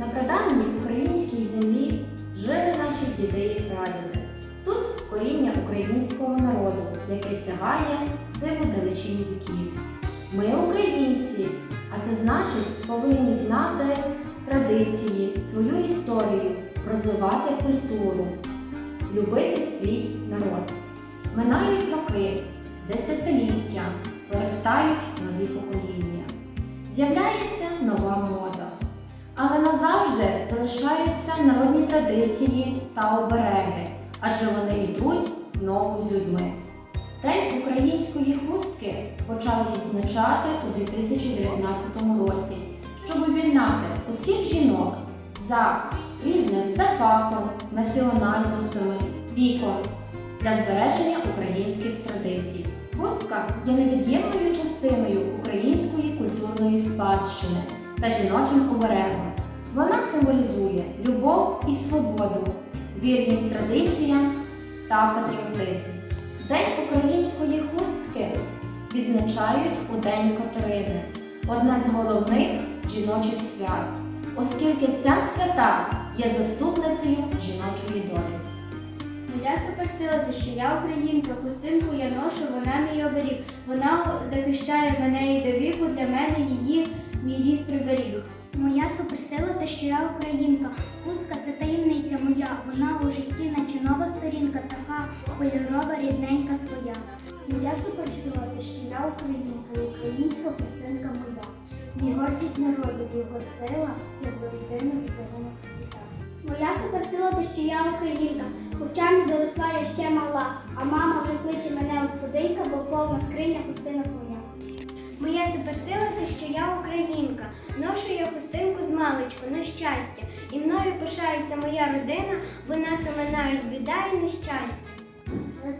На праданій українській землі жили наші діди і прадіди. Тут коріння українського народу, яке сягає сиву далечінь віків. Ми українці, а це значить повинні знати традиції, свою історію, розвивати культуру, любити свій народ. Минають роки, десятиліття, виростають нові покоління. З'являється нова мода. Але назавжди залишаються народні традиції та обереги, адже вони йдуть в ногу з людьми. День української хустки почали відзначати у 2019 році, щоб об'єднати усіх жінок за різним за фахом, національностями, віком для збереження українських традицій. Хустка є невід'ємною частиною української культурної спадщини та жіночим оберегом. Вона символізує любов і свободу, вірність традиціям та патріотизм. День української хустки відзначають у День Катерини, одне з головних жіночих свят, оскільки ця свята є заступницею жіночої долі. Моя суперсила, те, що я українка, хустинку я ношу, вона мій оберіг. Вона захищає мене і до віку, для мене її рід приберіг. Моя суперсила те, що я українка. Хустка це таємниця моя. Вона у житті, наче нова сторінка, така кольорова, рідненька своя. Моя суперсила, те, що я українка, українська хустинка моя. Мій гордість народу, його сила, сила родини і загонок світа. Моя суперсила те, що я українка. Хоча не доросла я ще мала, а мама вже кличе мене господинка, бо повна скриня хустинок моя. Моя суперсила те, що я українка. Маличку на щастя. І мною пишається моя родина, бо нас оминають біда і нещастя. Я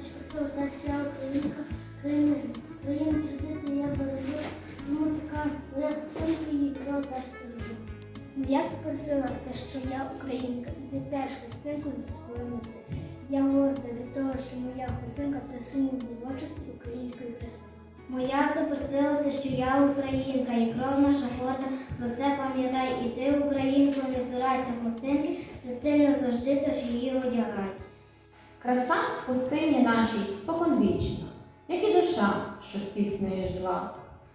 країни традиції я бережу, тому така моя хустинка її кров теж бережу. Моя суперсила те, що я українка, і ти теж хустинку зі собою неси. Я горда від того, що моя хустинка це символ дівочості української краси. Моя суперсила те, що я українка, і кров наша горда, про це пам'ятай, і ти, українко, не зирайся хустинки, це стильно завжди, тож її одягай. Краса в пустині нашій споконвічна, як і душа, що з піснею жила.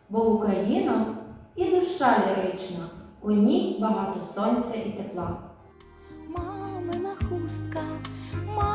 Бо Українок і душа лірична, у ній багато сонця і тепла. Мамина хустка, мамина